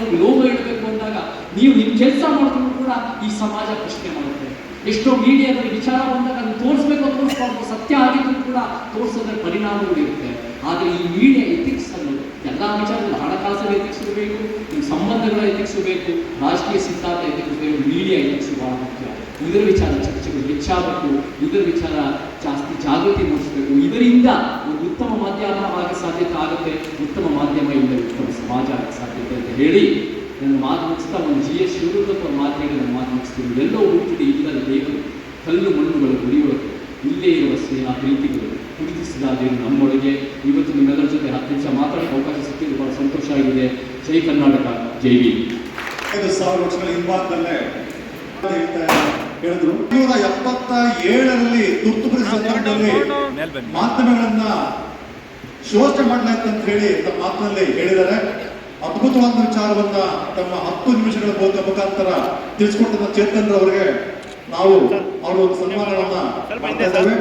ಮಾಧ್ಯಮಕ್ಕೆ ಲೋಗೋ ಇಡಬೇಕು ಅಂದಾಗ ನೀವು ನಿಮ್ಮ ಕೆಲಸ ಮಾಡಿದ್ರು ಕೂಡ ಈ ಸಮಾಜ ಪ್ರಶ್ನೆ ಮಾಡುತ್ತೆ. ಎಷ್ಟೋ ಮೀಡಿಯಾದಲ್ಲಿ ವಿಚಾರ ಬಂದಾಗ ಅದನ್ನು ತೋರಿಸ್ಬೇಕು ತೋರಿಸ್ಬಾರ್ದು. ಸತ್ಯ ಆಗಿದ್ರು ಕೂಡ ತೋರಿಸೋದ್ರ ಪರಿಣಾಮಗಳಿರುತ್ತೆ ಆದರೆ ಈ ಮೀಡಿಯಾ ಎಥಿಕ್ಸ್ ಅನ್ನು, ಎಲ್ಲ ವಿಚಾರದಲ್ಲಿ ಹಣಕಾಸಿನ ಎಥಿಕ್ಸ್ ಇರಬೇಕು ನಿಮ್ಮ ಸಂಬಂಧಗಳ ಎಥಿಕ್ಸ್ ಬೇಕು ರಾಜಕೀಯ ಸಿದ್ಧಾಂತ ಎಥಿಕ್ಸ್ ಬೇಕು ಮೀಡಿಯಾ ಎಥಿಕ್ಸ್ ಬಹಳ ಮುಖ್ಯ. ಇದರ ವಿಚಾರ ಚರ್ಚೆಗಳು ಹೆಚ್ಚಾಗಬೇಕು, ಇದರ ವಿಚಾರ ಜಾಸ್ತಿ ಜಾಗೃತಿ ಮೂಡಿಸಬೇಕು. ಇದರಿಂದ ಒಂದು ಉತ್ತಮ ಮಾಧ್ಯಮವಾಗಿ ಸಾಧ್ಯತೆ ಆಗುತ್ತೆ. ಉತ್ತಮ ಮಾಧ್ಯಮ ಇಲ್ಲದೆ ಉತ್ತಮ ಸಮಾಜ ಆಗಿ ಅಂತ ಹೇಳಿ ನನ್ನ ಮಾತು ಮುಗಿಸ್ತಾ ಒಂದು ಜಿ ಎಸ್ ಶಿವರುದ್ರಪ್ಪ ಮಾತಿಗೆ ನನ್ನ ಮಾತು ಮುಗಿಸ್ತೀನಿ. ಎಲ್ಲೋ ಹುಟ್ಟಿದ ಇಲ್ಲದ ದೇವರು ಕಲ್ಲು ಮಣ್ಣುಗಳು ಗುರಿಯೊಳಗೆ ಇಲ್ಲೇ ಇರುವ ಸ್ನೇಹ, ಪ್ರೀತಿಗಳು ಗುರುತಿಸಿದ ದೇವರು ನಮ್ಮೊಳಗೆ. ಇವತ್ತು ನಿಮ್ಮೆಲ್ಲರ ಜೊತೆ ಹತ್ತು ನಿಮಿಷ ಮಾತಾಡೋಕ್ಕೆ ಅವಕಾಶ ಸಿಕ್ಕಿದ್ದು ಬಹಳ ಸಂತೋಷ ಆಗಿದೆ. ಜೈ ಕರ್ನಾಟಕ, ಜೈ ವಿ ಐದು ಸಾವಿರ ವರ್ಷಗಳ ಹಿಂಭಾಗದಲ್ಲೇ ಹೇಳಿದ್ರು. ನೂರ ಎಪ್ಪತ್ತ ಏಳರಲ್ಲಿ ತುರ್ತು ಪರಿಸ್ಥಿತಿ ಸಂದರ್ಭದಲ್ಲಿ ಮಾಧ್ಯಮಗಳನ್ನ ಶೋಷಣೆ ಮಾಡಲಾಯ್ತು ಅಂತ ಹೇಳಿ ತಮ್ಮ ಮಾತಿನಲ್ಲಿ ಹೇಳಿದ್ದಾರೆ. ಅದ್ಭುತವಾದ ವಿಚಾರವನ್ನ ತಮ್ಮ ಹತ್ತು ನಿಮಿಷಗಳ ಬೋಧ ಮುಖಾಂತರ ತಿಳಿಸಿಕೊಟ್ಟಂತ ಚೇತನ್ ಅವರಿಗೆ ನಾವು ಅವರ ಒಂದು ಸನ್ಮಾನವನ್ನ ಮಾಡ್ತಾ ಇದ್ದೇವೆ.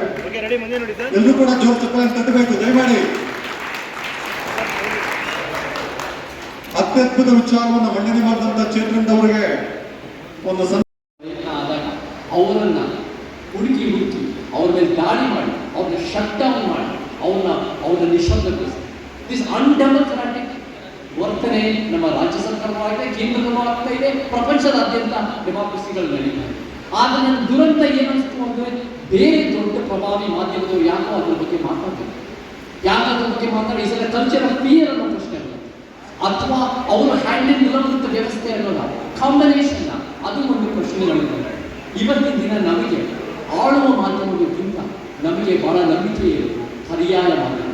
ರೆಡಿ ಮುಂದೆ ನೋಡಿ ಸರ್. ಎಲ್ಲರೂ ಕೂಡ ಜೋರ್ ಚಪ್ಪಾಳೆ ತಟ್ಟಬೇಕು ದಯಮಾಡಿ. ಅತ್ಯದ್ಭುತ ವಿಚಾರವನ್ನ ಮಂಡನೆ ಮಾಡಿದಂತ ಚೇತನ್ ಅವರಿಗೆ ಒಂದು ಅವರನ್ನ ಹುಡುಕಿ ಹುಡುಕಿ ಅವ್ರ ಮೇಲೆ ದಾಳಿ ಮಾಡಿ ಅವ್ರನ್ನ ಶಟ್ ಡೌನ್ ಮಾಡಿ ಅವ್ರನ್ನ ಅವ್ರನ್ನ ನಿಶಬ್ದಗೊಳಿಸಿ ದಿಸ್ ಅನ್ಡೆಮೋಕ್ರಾಟಿಕ್ ನಮ್ಮ ರಾಜ್ಯ ಸರ್ಕಾರವೂ ಆಗ್ತಾ ಇದೆ ಕೇಂದ್ರದಲ್ಲೂ ಆಗ್ತಾ ಇದೆ, ಪ್ರಪಂಚದಾದ್ಯಂತ ಡೆಮಾಕ್ರಸಿಗಳು ನಡೀತಾ ಇದೆ. ಆದ್ರೆ ನನ್ನ ದುರಂತ ಏನಿಸ್ತು ಅಂದ್ರೆ ಬೇರೆ ದೊಡ್ಡ ಪ್ರಭಾವಿ ಮಾಧ್ಯಮದವರು ಯಾಕೋ ಅದ್ರ ಬಗ್ಗೆ ಮಾತಾಡ್ತಾರೆ ಯಾಕೆ ಅದ್ರ ಬಗ್ಗೆ ಮಾತಾಡಿ, ಈ ಸಲ ಕಲ್ಚರ್ ಆಫ್ ಅನ್ನೋ ಪ್ರಶ್ನೆ ಅಲ್ಲ ಅಥವಾ ಅವರು ಹ್ಯಾಂಡಲ್ ನಿಲವೃತ್ತ ವ್ಯವಸ್ಥೆ ಅನ್ನೋಲ್ಲ ಕಾಂಬಿನೇಷನ್ ಅದು ಒಂದು ಪ್ರಶ್ನೆಗಳು ಇವತ್ತಿನ ದಿನ ನಮಗೆ ಆಳುವ ಮಾಧ್ಯಮಗಳಿಗಿಂತ ನಮಗೆ ಬಹಳ ನಂಬಿಕೆ ಪರ್ಯಾಯ ಮಾಧ್ಯಮ.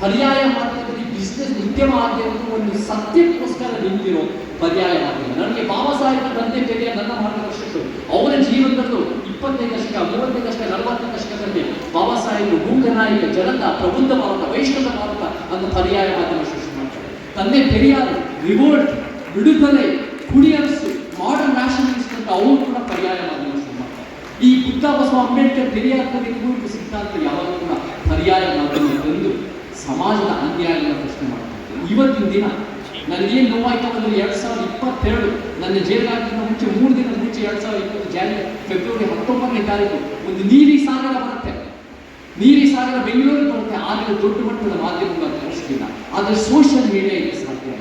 ಪರ್ಯಾಯ ಮಾಧ್ಯಮದಲ್ಲಿ ಬಿಸ್ನೆಸ್ ಉದ್ಯಮ ಆಗಿರೋದು ಒಂದು ಸತ್ಯಕ್ಕೋಸ್ಕರ ನಿಂತಿರೋ ಪರ್ಯಾಯ ಮಾಧ್ಯಮ ನನಗೆ ಬಾಬಾ ಸಾಹೇಬ್ ತಂದೆ ಪೆರಿಯ ನನ್ನ ಮಾರ್ಗದರ್ಶಕರು, ಅವರ ಜೀವನದಲ್ಲೂ ಇಪ್ಪತ್ತನೇ ದಶಕ ಮೂವತ್ತನೇ ದಶಕ ನಲವತ್ತನೇ ದಶಕದಲ್ಲಿ ಬಾಬಾ ಸಾಹೇಬರು ಮೂಕನಾಯಕ ಜನತಾ, ಪ್ರಬುದ್ಧ ಭಾರತ ವೈಷ್ಣವ ಭಾರತ ಅಂತ ಪರ್ಯಾಯ ಮಾಧ್ಯಮ ಸೃಷ್ಟಿ ಮಾಡ್ತಾರೆ. ತಂದೆ ಪೆರಿಯಾರು ರಿವೋಲ್ಟ್ ಬಿಡುಗಡೆ ಕುಡಿಯರಸು ಮಾಡರ್ನ್ ನ್ಯಾಷನಲಿಸ್ಟ್ ಅಂತ ಅವರು ಕೂಡ ಪರ್ಯಾಯ ಮಾಧ್ಯಮ ಸೃಷ್ಟಿ ಮಾಡ್ತಾರೆ. ಈ ಬುದ್ಧ ಬಸವ ಅಂಬೇಡ್ಕರ್ ಪೆರಿಯಾರ್ ಸಿದ್ಧಾಂತ ಯಾವಾಗ ಕೂಡ ಪರ್ಯಾಯ ಮಾಧ್ಯಮ ತಂದು ಸಮಾಜದ ಅನ್ಯಾಯಗಳ ಪ್ರಶ್ನೆ ಮಾಡ್ತಾರೆ ಇವತ್ತಿನ ದಿನ ನನಗೇನು ನೋವಾಯ್ತು ಅಂದ್ರೆ ಎರಡ್ ಸಾವಿರದ ಇಪ್ಪತ್ತೆರಡು ನನ್ನ ಜೈಲಾಗಿನ ಮುಂಚೆ ಮೂರು ದಿನ ಮುಂಚೆ ಎರಡು ಸಾವಿರದ ಇಪ್ಪತ್ತು ಜಾನ್ವರಿ ಫೆಬ್ರವರಿ ಹತ್ತೊಂಬತ್ತನೇ ತಾರೀಕು ಒಂದು ನೀಲಿ ಸಾಗರ ಬರುತ್ತೆ. ನೀಲಿ ಸಾಗರ ಬೆಂಗಳೂರಿಗೆ ಬರುತ್ತೆ. ಆದರೆ ದೊಡ್ಡ ಮಟ್ಟದ ಮಾಧ್ಯಮಗಳ ತೋರಿಸ್ತಿಲ್ಲ ಆದರೆ ಸೋಷಿಯಲ್ ಮೀಡಿಯಾ ಇದೆ ಸಾಧ್ಯ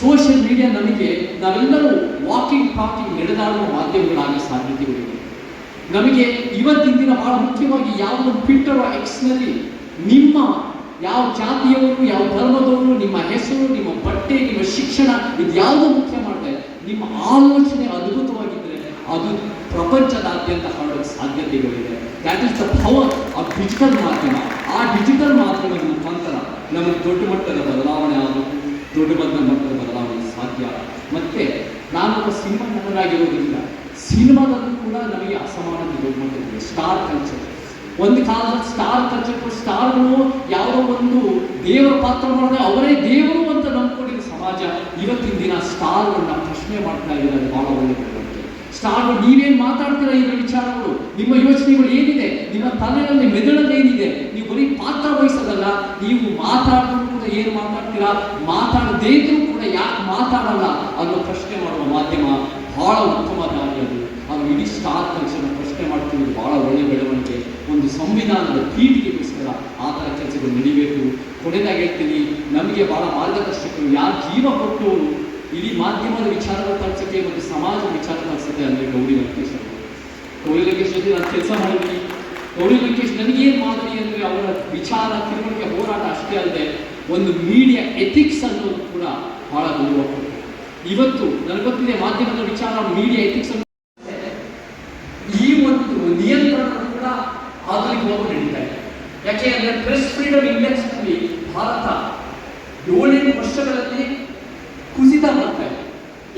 ಸೋಷಿಯಲ್ ಮೀಡಿಯಾ ನಮಗೆ ನಾವೆಲ್ಲರೂ ವಾಕಿಂಗ್ ಟಾಕಿಂಗ್ ನಡೆದಾಡುವ ಮಾಧ್ಯಮಗಳಾಗಿ ಸಾಧ್ಯತೆಗಳಿವೆ ನಮಗೆ ಇವತ್ತಿನ ದಿನ ಬಹಳ ಮುಖ್ಯವಾಗಿ ಯಾವುದೋ ಟ್ವಿಟ್ಟರ್ ಎಕ್ಸ್ನಲ್ಲಿ ನಿಮ್ಮ ಯಾವ ಜಾತಿಯವರು ಯಾವ ಧರ್ಮದವರು ನಿಮ್ಮ ಹೆಸರು, ನಿಮ್ಮ ಬಟ್ಟೆ, ನಿಮ್ಮ ಶಿಕ್ಷಣ, ಇದು ಯಾವುದು ಮುಖ್ಯ ಮಾಡ್ತಾರೆ ನಿಮ್ಮ ಆಲೋಚನೆ ಅದ್ಭುತವಾಗಿದ್ದರೆ ಅದು ಪ್ರಪಂಚದಾದ್ಯಂತ ಹರಡೋಕ್ಕೆ ಸಾಧ್ಯತೆಗಳಿದೆ. That is the power of digital ಮಾಧ್ಯಮ. ಆ ಡಿಜಿಟಲ್ ಮಾಧ್ಯಮದ ಮುಖಾಂತರ ನಮಗೆ ದೊಡ್ಡ ಮಟ್ಟದ ಬದಲಾವಣೆ ಆಗೋದು ದೊಡ್ಡ ಮಟ್ಟದ ಮಟ್ಟದ ಬದಲಾವಣೆ ಸಾಧ್ಯ ಮತ್ತೆ ನಾನೊಬ್ಬ ಸಿನಿಮಾ ನಟರಾಗಿರೋದ್ರಿಂದ ಸಿನಿಮಾದಲ್ಲೂ ಕೂಡ ನಮಗೆ ಅಸಮಾನತೆ ದೊಡ್ಡ ಮಟ್ಟದಲ್ಲಿ ಸ್ಟಾರ್ ಕಲ್ಚರ್ ಒಂದು ಕಾಲದಲ್ಲಿ ಸ್ಟಾರ್ ಕಲ್ಚರ್ ಸ್ಟಾರ್ಗಳು ಯಾವುದೋ ಒಂದು ದೇವರ ಪಾತ್ರ ಮಾಡಿದ್ರೆ ಅವರೇ ದೇವರು ಅಂತ ನಂಬಿಕೊಂಡಿದ್ದ ಸಮಾಜ ಇವತ್ತಿನ ದಿನ ಸ್ಟಾರ್ಗಳನ್ನ ಪ್ರಶ್ನೆ ಮಾಡ್ತಾ ಇದ್ದಾರೆ ಬಹಳ ಒಳ್ಳೆಯ ಸ್ಟಾರ್ ನೀವೇನ್ ಮಾತಾಡ್ತೀರಾ ಇದ್ರ ವಿಚಾರಗಳು? ನಿಮ್ಮ ಯೋಚನೆಗಳು ಏನಿದೆ? ನಿಮ್ಮ ತಲೆಯಲ್ಲಿ ಮೆದುಳಲ್ಲಿ ಏನಿದೆ? ನೀವು ಬರೀ ಪಾತ್ರ ವಹಿಸೋದಲ್ಲ, ನೀವು ಮಾತಾಡಿದ್ರು ಕೂಡ ಏನು ಮಾತಾಡ್ತೀರಾ? ಮಾತಾಡದೇ ಇದ್ರೂ ಕೂಡ ಯಾಕೆ ಮಾತಾಡಲ್ಲ ಅನ್ನೋ ಪ್ರಶ್ನೆ ಮಾಡುವ ಮಾಧ್ಯಮ ಬಹಳ ಉತ್ತಮ ದಾರಿ ಅದು. ಇಡೀ ಸ್ಟಾರ್ ಕಲ್ಚರ್ನ ಪ್ರಶ್ನೆ ಮಾಡ್ತಿರೋದು ಬಹಳ ಒಳ್ಳೆ ಬೆಳವಣಿಗೆ. ಸಂವಿಧಾನದ ಪೀಠಿಗೆಗೋಸ್ಕರ ಆ ಥರ ಕೆಲಸಗಳು ನಡಿಬೇಕು. ಕೊನೆಯದಾಗಿ ಹೇಳ್ತೀನಿ, ನಮಗೆ ಬಹಳ ಮಾರ್ಗದರ್ಶಕರು ಯಾರು ಜೀವ ಕೊಟ್ಟು ಇಡೀ ಮಾಧ್ಯಮದ ವಿಚಾರ ತರ್ಸಕ್ಕೆ ಮತ್ತು ಸಮಾಜದ ವಿಚಾರ ತರ್ಸಕ್ಕೆ ಅಂದರೆ ಗೌರಿ ಲಂಕೇಶ್ ಅವರು. ಗೌರಿ ಲಂಕೇಶ್ ಜೊತೆ ನಾನು ಕೆಲಸ ಮಾಡಿದ್ದೀನಿ. ಗೌರಿ ಲಂಕೇಶ್ ನನಗೇನು ಮಾದರಿ ಅಂದರೆ ಅವರ ವಿಚಾರ, ತಿಳುವಳಿಕೆ ಹೋರಾಟ ಅಷ್ಟೇ ಅಲ್ಲದೆ ಒಂದು ಮೀಡಿಯಾ ಎಥಿಕ್ಸ್ ಅನ್ನೋದು ಕೂಡ ಬಹಳ ಗೌರವ ಇವತ್ತು, ನನಗೆ ಗೊತ್ತಿದೆ, ಮಾಧ್ಯಮದ ವಿಚಾರ ಮೀಡಿಯಾ ಎಥಿಕ್ಸ್ ಅನ್ನು ಈ ಒಂದು ನಿಯಂತ್ರಣ ಕೂಡ ಆಧುನಿಕವಾಗಿ ನಡೀತಾ ಇದೆ ಯಾಕೆ ಅಂದ್ರೆ ಪ್ರೆಸ್ ಫ್ರೀಡಮ್ ಇಂಡೆಕ್ಸ್ನಲ್ಲಿ ಭಾರತ ಏಳೆಂಟು ವರ್ಷಗಳಲ್ಲಿ ಕುಸಿತ ಬರ್ತಾ ಇದೆ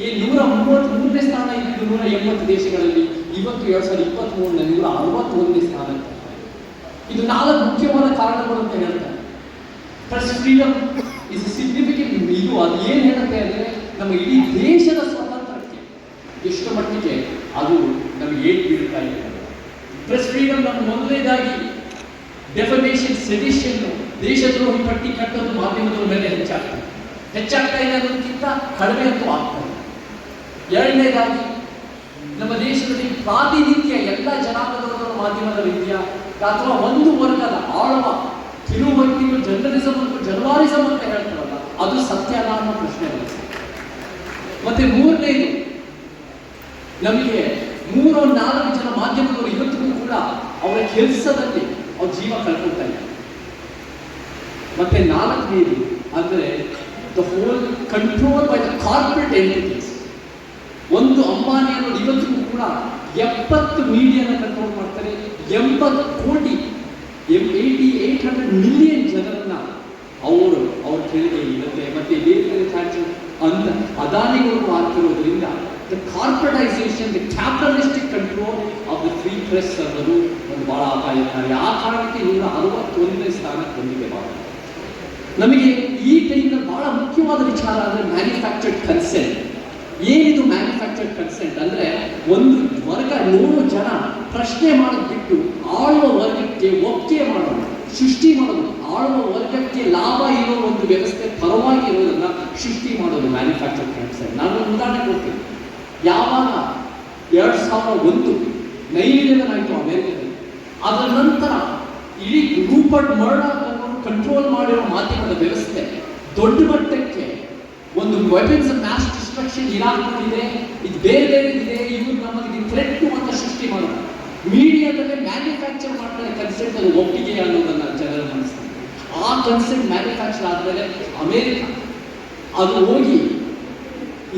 ಈ ನೂರ ಮೂವತ್ತ್ ಮೂರನೇ ಸ್ಥಾನ ಇದ್ದಿದ್ದು ನೂರ ಎಂಬತ್ತು ದೇಶಗಳಲ್ಲಿ ಇವತ್ತು ಎರಡ್ ಸಾವಿರದ ಇಪ್ಪತ್ತ್ ಮೂರನೇ ನೂರ ಅರವತ್ತೊಂದನೇ ಸ್ಥಾನ ಇದೆ. ನಾಲ್ಕು ಮುಖ್ಯವಾದ ಕಾರಣಗಳು ಅಂತ ಹೇಳ್ತಾರೆ. ಪ್ರೆಸ್ ಫ್ರೀಡಮ್ ಇಸ್ ಸಿಗ್ನಿಫಿಕೆಂಟ್ ಇದು ಅದು ಏನು ಹೇಳುತ್ತೆ ಅಂದರೆ ನಮ್ಮ ಇಡೀ ದೇಶದ ಸ್ವಾತಂತ್ರ್ಯಕ್ಕೆ ಎಷ್ಟು ಮಟ್ಟಿಗೆ ಅದು ನಮಗೆ ಏಟ್ ಬೀಳ್ತಾ ಇದೆ. ಪ್ರೆಸ್ ಫ್ರೀಡಮ್ ನಮ್ಮ ಮೊದಲನೇದಾಗಿ ಡೆಫಿನೇಷನ್ ಸೆಡಿಷನ್ ದೇಶದ್ರೋಹಿ ಪಟ್ಟಿ ಕಟ್ಟೋದು ಮಾಧ್ಯಮದ ಮೇಲೆ ಹೆಚ್ಚಾಗ್ತದೆ ಹೆಚ್ಚಾಗ್ತಾ ಇದೆ ಅನ್ನೋದಕ್ಕಿಂತ ಕಡಿಮೆ ಅಂತೂ ಆಗ್ತಾ ಇದೆ. ಎರಡನೇದಾಗಿ, ನಮ್ಮ ದೇಶದಲ್ಲಿ ಪ್ರಾತಿನಿಧ್ಯ ಎಲ್ಲ ಜನಾಂಗದವರ ಮಾಧ್ಯಮದ ರೀತಿಯ ಅಥವಾ ಒಂದು ವರ್ಗದ ಆಳವ ವ್ಯಕ್ತಿಗಳು ಜರ್ನಲಿಸಂ ಮತ್ತು ಜರ್ವಾಲಿಸಂ ಅಂತ ಹೇಳ್ತಾರಲ್ಲ, ಅದು ಸತ್ಯನ ಅನ್ನೋ ಪ್ರಶ್ನೆ ಮತ್ತೆ ಮೂರನೇದು, ನಮಗೆ ಮೂರು ನಾಲ್ಕು ಜನ ಮಾಧ್ಯಮದವರು ಇವತ್ತಿಗೂ ಕೂಡ ಅವರ ಕೆಲಸದಲ್ಲಿ ಅವ್ರ ಜೀವ ಕಳ್ಕೊಳ್ತಾ ಇದ್ದಾರೆ ಮತ್ತೆ ನಾಲ್ಕನೇದು, ಅಂದ್ರೆ the whole control by the corporate entities ಒಂದು ಅಂಬಾನಿ ಅನ್ನೋದು ಇವತ್ತಿಗೂ ಕೂಡ ಎಪ್ಪತ್ತು ಮೀಡಿಯಾನ ಕಂಟ್ರೋಲ್ ಮಾಡ್ತಾರೆ. ಎಂಬತ್ತು ಕೋಟಿ ಏಯ್ಟಿ ಏಟ್ ಹಂಡ್ರೆಡ್ ಮಿಲಿಯನ್ ಜನರನ್ನ ಅವರು ಅವ್ರ ಕೆಳಗೆ ಇರುತ್ತೆ ಮತ್ತೆ ಬೇರೆ ಫ್ಯಾಕ್ಟರಿ ಅಂತ ಅದಾನಿಗಳು ಆಗ್ತಿರೋದ್ರಿಂದ the corporatisation the capitalistic control of the free press ಅನ್ನೋದು ಒಂದು ಬಹಳ ಅಪಾಯಕಾರಿ ಆ ಕಾರಣಕ್ಕೆ ನೂರ ಅರವತ್ತೊಂದನೇ ಸ್ಥಾನಕ್ಕೆ ಬಂದಿದೆ ಭಾರತ ನಮಗೆ ಈ ಟೈಮ್ನ ಬಹಳ ಮುಖ್ಯವಾದ ವಿಚಾರ ಅಂದರೆ ಮ್ಯಾನುಫ್ಯಾಕ್ಚರ್ಡ್ ಕನ್ಸೆಂಟ್ ಏನಿದು ಮ್ಯಾನುಫ್ಯಾಕ್ಚರ್ಡ್ ಕನ್ಸೆಂಟ್ ಅಂದ್ರೆ ಒಂದು ವರ್ಗ ನೂರು ಜನ ಪ್ರಶ್ನೆ ಮಾಡೋದು ಬಿಟ್ಟು ಆಳುವ ವರ್ಗಕ್ಕೆ ಒಪ್ಪಿಗೆ ಮಾಡೋದು, ಸೃಷ್ಟಿ ಮಾಡೋದು, ಆಳುವ ವರ್ಗಕ್ಕೆ ಲಾಭ ಇರೋ ಒಂದು ವ್ಯವಸ್ಥೆ ಪರವಾಗಿ ಇರೋದನ್ನ ಸೃಷ್ಟಿ ಮಾಡೋದು ಮ್ಯಾನುಫ್ಯಾಕ್ಚರ್ಡ್ ಕನ್ಸೆಂಟ್ ನಾನು ಉದಾಹರಣೆ ಕೊಡ್ತೀನಿ. ಯಾವಾಗ ಎರಡು ಸಾವಿರ ಒಂದು ಇಲೆವೆನ್ ಆಯಿತು ಅಮೆರಿಕದಲ್ಲಿ, ಅದರ ನಂತರ ಇಡೀ ರೂಪರ್ಟ್ ಮರ್ಡರ್ ಕಂಟ್ರೋಲ್ ಮಾಡಿರೋ ಮಾಧ್ಯಮದ ವ್ಯವಸ್ಥೆ ದೊಡ್ಡ ಮಟ್ಟಕ್ಕೆ ಒಂದು ವೆಪನ್ಸ್ ಮ್ಯಾಸ್ ಡಿಸ್ಟ್ರಕ್ಷನ್ ಇಲಾಖೆ ಇದು ಬೇರೆ ಬೇರೆ ಇದೆ, ಇವರು ನಮಗೆ ಥ್ರೆಟ್ ಅಂತ ಸೃಷ್ಟಿ ಮಾಡೋದು. ಮೀಡಿಯಾದಲ್ಲೇ ಮ್ಯಾನುಫ್ಯಾಕ್ಚರ್ ಮಾಡ್ತಾರೆ ಕನ್ಸೆಪ್ಟ್ ಅದು ಒಪ್ಪಿಗೆ ಅನ್ನೋದನ್ನ ಜನರ ಮನಸ್ಸಿನಲ್ಲಿ. ಆ ಕನ್ಸೆಂಟ್ ಮ್ಯಾನುಫ್ಯಾಕ್ಚರ್ ಆದಮೇಲೆ ಅಮೇರಿಕ, ಅದು ಹೋಗಿ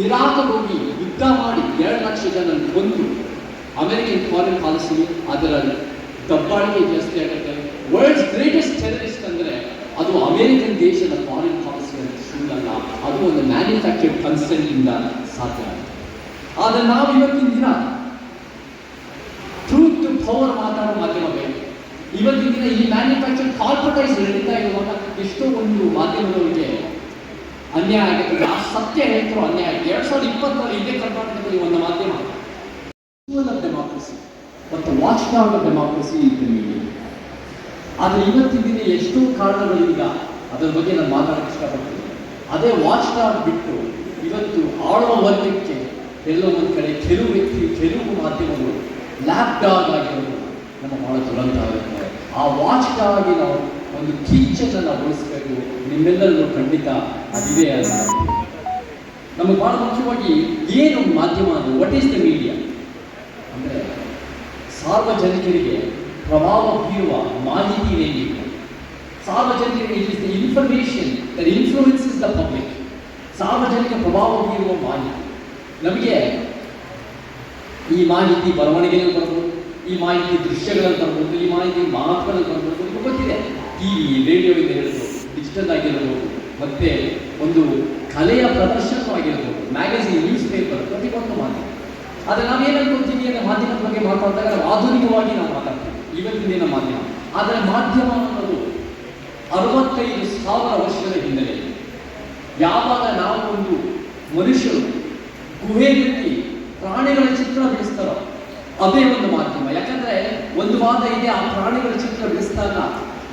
ಇರಾಕ್ ಹೋಗಿ ಯುದ್ಧ ಮಾಡಿ ಎರಡು ಲಕ್ಷ ಜನ ಕೊಂದು ಅಮೆರಿಕನ್ ಫಾರಿನ್ ಪಾಲಿಸಿ ಅದರ ದಬ್ಬಾಳಿಕೆ ಜಾಸ್ತಿ ಆಗುತ್ತೆ. ವರ್ಲ್ಡ್ಸ್ ಗ್ರೇಟೆಸ್ಟ್ ಟೆರರಿಸ್ಟ್ ಅಂದ್ರೆ ಅದು ಅಮೆರಿಕನ್ ದೇಶದ ಫಾರಿನ್ ಪಾಲಿಸಿ ಅದು ಒಂದು ಮ್ಯಾನುಫ್ಯಾಕ್ಚರ್ಡ್ ಇಂದ ಸಾಧ್ಯ. ಆಗುತ್ತೆ ಆದ್ರೆ ನಾವು ಇವತ್ತಿನ ದಿನ ಟ್ರೂತ್ ಟು ಪವರ್ ಮಾತಾಡೋ ಮಾಧ್ಯಮ ಬೇಕು ಇವತ್ತಿನ ದಿನ ಈ ಮ್ಯಾನುಫ್ಯಾಕ್ಚರ್ ಕಾರ್ಪೊರೇಟೈಸ್ ನಡೀತಾ ಇರುವಾಗ ಎಷ್ಟೋ ಒಂದು ಮಾಧ್ಯಮದವರಿಗೆ ಅನ್ಯಾಯ ಆಗುತ್ತೆ ಆ ಸತ್ಯ ಹೇಳ್ತಾರೋ ಅನ್ಯಾಯ ಆಗಿದೆ. ಎರಡ್ ಸಾವಿರದ ಇಪ್ಪತ್ತರಲ್ಲಿ ಇದೇ ಕರ್ನಾಟಕದಲ್ಲಿ ಒಂದು ಮಾಧ್ಯಮ. ಡೆಮಾಕ್ರಸಿ ಮತ್ತು watchdog of democracy media ಆದರೆ ಇವತ್ತಿನ ದಿನ ಎಷ್ಟೋ ಕಾರಣಗಳಿಂದ ಅದರ ಬಗ್ಗೆ ನಾನು ಮಾತಾಡಕ್ಕೆ ಇಷ್ಟಪಡ್ತೀನಿ. ಅದೇ ವಾಚ್ ಡಾಗ್ ಬಿಟ್ಟು ಇವತ್ತು ಆಳುವ ವರ್ಗಕ್ಕೆ ಎಲ್ಲೋ ಒಂದು ಕಡೆ ಕೆಲವು ವ್ಯಕ್ತಿ ಕೆಲವು ಮಾಧ್ಯಮಗಳು ಲ್ಯಾಪ್ ಡಾಗ್ ಆಗಿರೋದು ನಮ್ಮ ಬಹಳ ದುರಂತ ಆಗುತ್ತೆ. ಆ ವಾಚ್ ನಾವು ಒಂದು ಕಿಚ್ಚನ್ನು ಬಳಸಬೇಕು ನಿಮ್ಮೆಲ್ಲರೂ ಖಂಡಿತ ಅದಿದೆ ಅಂತ ನಮಗೆ ಬಹಳ ಮುಖ್ಯವಾಗಿ ಏನು ಮಾಧ್ಯಮ ಅದು? ವಾಟ್ ಈಸ್ ದ ಮೀಡಿಯಾ ಅಂದರೆ ಸಾರ್ವಜನಿಕರಿಗೆ ಪ್ರಭಾವ ಬೀರುವ ಮಾಹಿತಿ ಏನಿಲ್ಲ ಸಾರ್ವಜನಿಕರಿಗೆ it information that the public ಸಾರ್ವಜನಿಕ ಪ್ರಭಾವ ಬೀರುವ ಮಾಹಿತಿ ನಮಗೆ ಈ ಮಾಹಿತಿ ಬರವಣಿಗೆಯಲ್ಲಿ ಬರ್ಬೋದು, ಈ ಮಾಹಿತಿ ದೃಶ್ಯಗಳನ್ನು ಬರ್ಬೋದು, ಈ ಮಾಹಿತಿ ಮಾತುಗಳನ್ನು ಬರ್ಬೋದು ನಿಮಗೆ ಗೊತ್ತಿದೆ. ಟಿವಿ ರೇಡಿಯೋದಿಂದ ಹಿಡಿದು ಡಿಜಿಟಲ್ ಆಗಿರ್ಬೋದು, ಮತ್ತೆ ಒಂದು ಕಲೆಯ ಪ್ರದರ್ಶನವಾಗಿರ್ಬೋದು ಮ್ಯಾಗಝಿನ್ ನ್ಯೂಸ್ ಪೇಪರ್ ಪ್ರತಿಯೊಂದು ಮಾಧ್ಯಮ. ಆದರೆ ನಾವೇನು ಅನ್ಕೊಳ್ತೀವಿ ಅಂದರೆ ಮಾಧ್ಯಮದ ಬಗ್ಗೆ ಮಾತಾಡಿದಾಗ ಆಧುನಿಕವಾಗಿ ನಾವು ಮಾತಾಡ್ತೀವಿ. ಇವತ್ತಿನ ಮಾಧ್ಯಮ. ಆದರೆ ಮಾಧ್ಯಮ ಅನ್ನೋದು ಅರವತ್ತೈದು ಸಾವಿರ ವರ್ಷದ ಹಿನ್ನೆಲೆ ಯಾವಾಗ ನಾವು ಒಂದು ಮನುಷ್ಯರು ಗುಹೆಯಲ್ಲಿ ಪ್ರಾಣಿಗಳ ಚಿತ್ರ ಬಿಡಿಸ್ತಾರೋ ಅದೇ ಒಂದು ಮಾಧ್ಯಮ. ಯಾಕಂದ್ರೆ ಒಂದು ವಾದ ಇದೆ, ಆ ಪ್ರಾಣಿಗಳ ಚಿತ್ರ ಬಿಡಿಸಿದಾಗ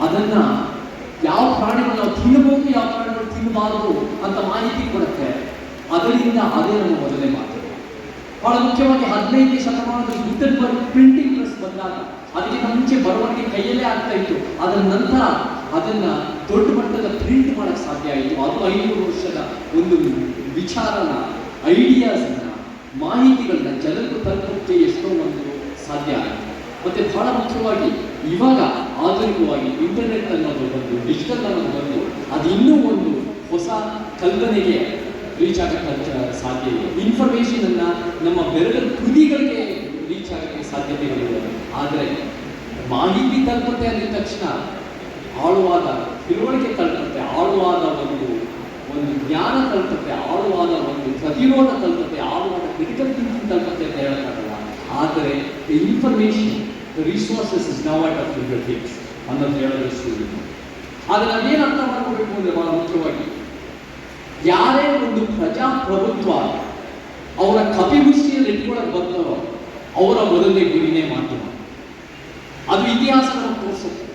ಅದನ್ನ ಯಾವ ಪ್ರಾಣಿಗಳು ನಾವು ತಿನ್ನಬಹುದು ಯಾವ ಪ್ರಾಣಿಗಳು ತಿನ್ನಬಾರದು ಅಂತ ಮಾಹಿತಿ ಕೊಡುತ್ತೆ, ಅದರಿಂದ ಅದೇ ನಮ್ಮ ಮೊದಲನೇ ಮಾಧ್ಯಮ ಬಹಳ ಮುಖ್ಯವಾಗಿ ಹದಿನೈದನೇ ಶತಮಾನದಲ್ಲಿ ಗುಟನ್ಬರ್ಗ್ ಪ್ರಿಂಟಿಂಗ್ ಪ್ರೆಸ್ ಬಂದಾಗ ಅದಕ್ಕಿಂತ ಮುಂಚೆ ಬರವಣಿಗೆ ಕೈಯಲ್ಲೇ ಆಗ್ತಾ ಇತ್ತು. ಅದರ ನಂತರ ಅದನ್ನ ದೊಡ್ಡ ಮಟ್ಟದ ಪ್ರಿಂಟ್ ಮಾಡಕ್ ಸಾಧ್ಯ ಆಯಿತು ಅದು ಐನೂರು ವರ್ಷದ ಒಂದು ವಿಚಾರನ ಐಡಿಯಾಸ್ ಮಾಹಿತಿಗಳನ್ನ ಜನರಿಗೂ ತಲುಪಕ್ಕೆ ಎಷ್ಟೋ ಒಂದು ಸಾಧ್ಯ ಆಯಿತು. ಮತ್ತೆ ಬಹಳ ಮುಖ್ಯವಾಗಿ ಇವಾಗ ಆಧುನಿಕವಾಗಿ ಇಂಟರ್ನೆಟ್ ಅನ್ನೋದು ಬಂದು ಡಿಜಿಟಲ್ ಅನ್ನೋದು ಬಂದು ಅದು ಇನ್ನೂ ಒಂದು ಹೊಸ ಕಲ್ಪನೆಗೆ ರೀಚ್ ಆಗಕ್ಕೆ ಸಾಧ್ಯ ಇದೆ ಇನ್ಫಾರ್ಮೇಶನ್ ಅನ್ನ ನಮ್ಮ ಬೆರಳ ತುದಿಗಳಿಗೆ ರೀಚ್ ಆಗಕ್ಕೆ ಸಾಧ್ಯತೆಗಳಿವೆ. ಆದರೆ ಮಾಹಿತಿ ತಲುಪುತ್ತೆ ಅಂದಿದ ತಕ್ಷಣ ಆಳುವಾದ, ತಿಳುವಳಿಕೆ ತಲುಪುತ್ತೆ, ಆಳುವಾದ ಒಂದು ಒಂದು ಜ್ಞಾನ ತಲುಪುತ್ತೆ, ಆಳುವಾದ ಒಂದು ಪ್ರತಿರೋಧ ತಲುಪುತ್ತೆ, ಆಳುವಾದ ಕ್ರಿಟಿಕಲ್ ಥಿಂಕಿಂಗ್ ತಲುಪುತ್ತೆ ಅಂತ ಹೇಳೋಕ್ಕಾಗಲ್ಲ. ಆದರೆ information resources is now at of fingertips ಅನ್ನೋದು ಹೇಳೋದು ಸುಳ್ಳು. ಆದರೆ ನಾವೇನು ಅರ್ಥ ಮಾಡ್ಕೋಬೇಕು ಅಂದರೆ ಬಹಳ ಮುಖ್ಯವಾಗಿ, ಯಾರೇ ಒಂದು ಪ್ರಜಾಪ್ರಭುತ್ವ ಅವರ ಕಪಿಮುಷ್ಟಿಯಲ್ಲಿ ಇಟ್ಕೊಳ್ಳೋಕೆ ಬರ್ತಾರೋ ಅವರ ಮೊದಲನೇ ಗುರಿನೇ ಮಾಧ್ಯಮ. ಅದು ಇತಿಹಾಸ ತೋರಿಸುತ್ತೆ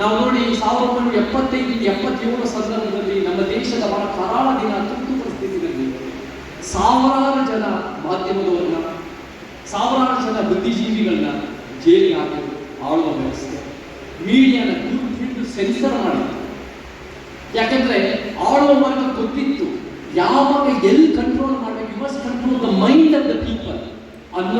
ನಾವು ನೋಡಿ ಸಾವಿರದ ಒಂಬೈನೂರ ಎಪ್ಪತ್ತೈದು, ಎಪ್ಪತ್ತೇಳು ಸಂದರ್ಭದಲ್ಲಿ ನಮ್ಮ ದೇಶದ ಬಹಳ ಕರಾಳ ದಿನ ತುರ್ತು ಪರಿಸ್ಥಿತಿಯಲ್ಲಿ. ಸಾವಿರಾರು ಜನ ಮಾಧ್ಯಮದವರನ್ನ, ಸಾವಿರಾರು ಜನ ಬುದ್ಧಿಜೀವಿಗಳನ್ನ ಜೈಲಿಗೆ ಹಾಕಿದ್ರು ಆಳುವ ವ್ಯವಸ್ಥೆ. ಮೀಡಿಯಾನ ದುರ್ಬಿಟ್ಟು ಸೆನ್ಸರ್ ಮಾಡಿದ್ರು. ಯಾಕಂದ್ರೆ ಆಳುವ ಮಾರ್ಗ ಗೊತ್ತಿತ್ತು. ಯಾವಾಗ ಎಲ್ಲಿ ಕಂಟ್ರೋಲ್ ಮಾಡಬೇಕು you control the mind of the people ಅನ್ನೋ